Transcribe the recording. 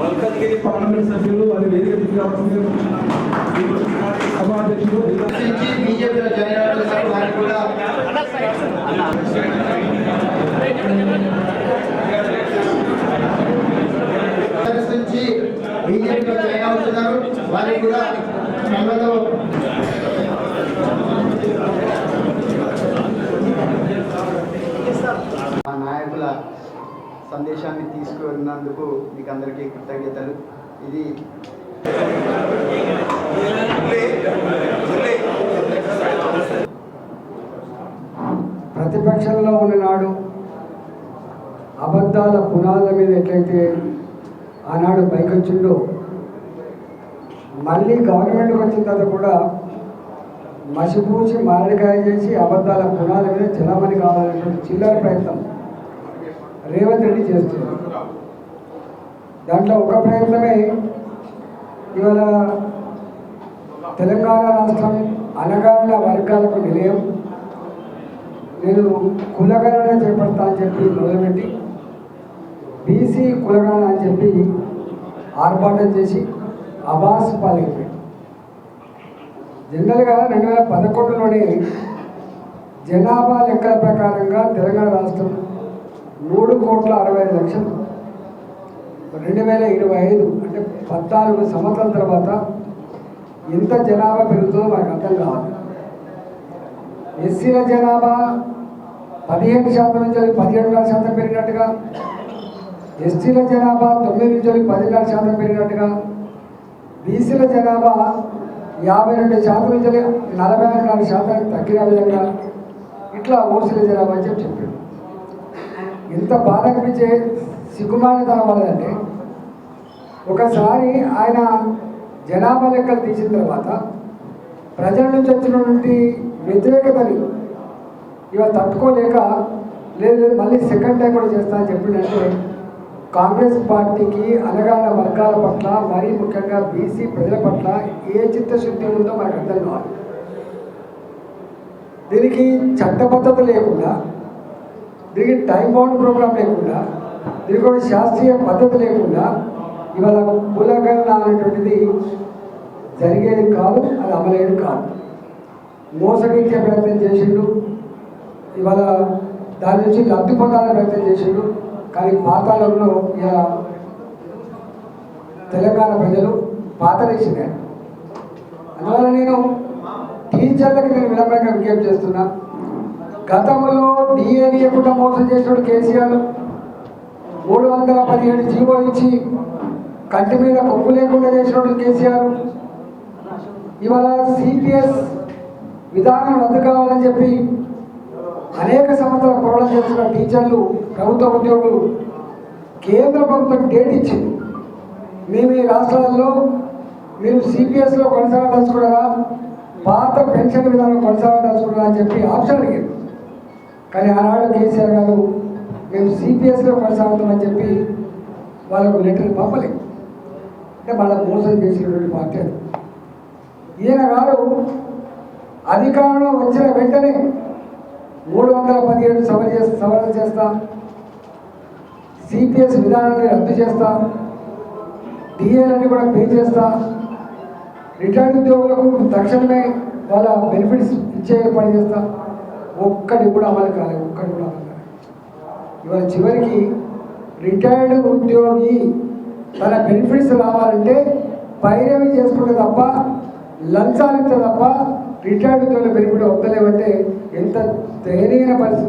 Malkajgiri parliament సభ్యులు వారి వేదిక సభాధ్యక్షులు బీజేపీలో జాయిన్ అవ్వడం వారికి కూడా కాంగ్రెస్ నుంచి బీజేపీలో జాయిన్ అవుతున్నారు వారికి కూడా స్వాగతం మా నాయకుల సందేశాన్ని తీసుకువెళ్ళినందుకు మీకు అందరికీ కృతజ్ఞతలు. ఇది ప్రతిపక్షంలో ఉన్ననాడు అబద్ధాల పునాదుల మీద ఎట్లయితే ఆనాడు పైకొచ్చిండో మళ్ళీ గవర్నమెంట్కి వచ్చిన తర్వాత కూడా మసిపూసి మారడికాయ చేసి అబద్ధాల పునాదుల మీద చలామణి కావాలనేటువంటి చిల్లర ప్రయత్నం రేవంత్ రెడ్డి చేస్తున్నారు దాంట్లో ఒక ప్రయత్నమే ఇవాళ తెలంగాణ రాష్ట్రం అనగాన వర్గాలకు నిలయం. నేను కులగణన చేపడతా అని చెప్పి మొదలుపెట్టి బీసీ కులగణన అని చెప్పి ఆర్భాటం చేసి అబాస్ పాలైపోయి జనరల్గా రెండు వేల పదకొండులోనే జనాభా లెక్కల ప్రకారంగా తెలంగాణ రాష్ట్రం మూడు కోట్ల అరవై ఐదు లక్షలు. రెండు వేల ఇరవై ఐదు అంటే పద్నాలుగు సంవత్సరాల తర్వాత ఎంత జనాభా పెరుగుతుందో మనకు అర్థం కావాలి ఎస్సీల జనాభా పదిహేను శాతం నుంచి పదిహేడున్నర శాతం పెరిగినట్టుగా ఎస్టీల జనాభా తొమ్మిది నుంచి పదిన్నర శాతం పెరిగినట్టుగా బీసీల జనాభా యాభై రెండు శాతం నుంచి నలభై నాలుగు శాతం తగ్గిన విధంగా ఇట్లా ఓసీల జనాభా అని చెప్పి చెప్పాడు ఇంత బాధ అనిపించే సిగ్గుమానితనం వాళ్ళదంటే ఒకసారి ఆయన జనాభా లెక్కలు తీసిన తర్వాత ప్రజల నుంచి వచ్చినటువంటి వ్యతిరేకతని ఇవ తట్టుకోలేక లేదు లేదు, మళ్ళీ సెకండ్ టైం కూడా చేస్తా అని చెప్పిందంటే కాంగ్రెస్ పార్టీకి అనగాన వర్గాల పట్ల మరీ ముఖ్యంగా బీసీ ప్రజల పట్ల ఏ చిత్తశుద్ధి ఉందో మనకు అర్థం కావాలి దీనికి చట్టబద్ధత లేకుండా దీనికి టైం బౌండ్ ప్రోగ్రామ్ లేకుండా దీనికి ఒక శాస్త్రీయ పద్ధతి లేకుండా ఇవాళ కులగణన అనేటువంటిది జరిగేది కాదు అది అమలయ్యేది కాదు. మోసగించే ప్రయత్నం చేసిండు ఇవాళ దాని నుంచి లబ్ధి పొందాలని ప్రయత్నం చేసిండు కానీ పాతాళంలో ఇవాళ తెలంగాణ ప్రజలు పాతలేసినారు అందువల్ల నేను టీచర్లకు నేను వినమ్రంగా విజ్ఞప్తి చేస్తున్నా. గతంలో డిఏని కూడా మోసం చేసినప్పుడు కేసీఆర్ మూడు వందల పదిహేడు జీవో ఇచ్చి కంటి మీద కొప్పు లేకుండా చేసినప్పుడు కేసీఆర్. ఇవాళ సిపిఎస్ విధానం రద్దు కావాలని చెప్పి అనేక సంవత్సరాల పోరాటం చేస్తున్న టీచర్లు ప్రభుత్వ ఉద్యోగులు కేంద్ర ప్రభుత్వం డేట్ ఇచ్చింది. మేము ఈ రాష్ట్రాలలో మీరు సిపిఎస్లో కొనసాగదలుచుకున్నారా? పాత పెన్షన్ విధానం కొనసాగదలుచుకున్నారా అని చెప్పి ఆప్షన్ అడిగారు కానీ ఆనాడు కేసీఆర్ గారు మేము సిపిఎస్లో కొనసాగుతామని చెప్పి వాళ్ళకు లెటర్ పంపలేదు అంటే వాళ్ళ మోసం చేసినటువంటి పార్టీ అది. ఈయన గారు అధికారంలో వచ్చిన వెంటనే మూడు వందల పదిహేడు సవరణ చేస్తా సవరణ చేస్తా సిపిఎస్ విధానాన్ని రద్దు చేస్తా డిఏలన్నీ కూడా పే చేస్తా రిటైర్డ్ ఉద్యోగులకు తక్షణమే వాళ్ళ బెనిఫిట్స్ ఇచ్చే పని చేస్తా. ఒక్కటి కూడా అమలు కాలేదు ఒక్కటి కూడా అమలు కాలేదు. ఇవాళ చివరికి రిటైర్డ్ ఉద్యోగి తన బెనిఫిట్స్ రావాలంటే పైరవి చేసుకుంటే తప్ప లంచాలు ఇస్తే తప్ప రిటైర్డ్ ఉద్యోగుల బెనిఫిట్ వద్దలేమంటే ఎంత దయనీయ పరిస్థితి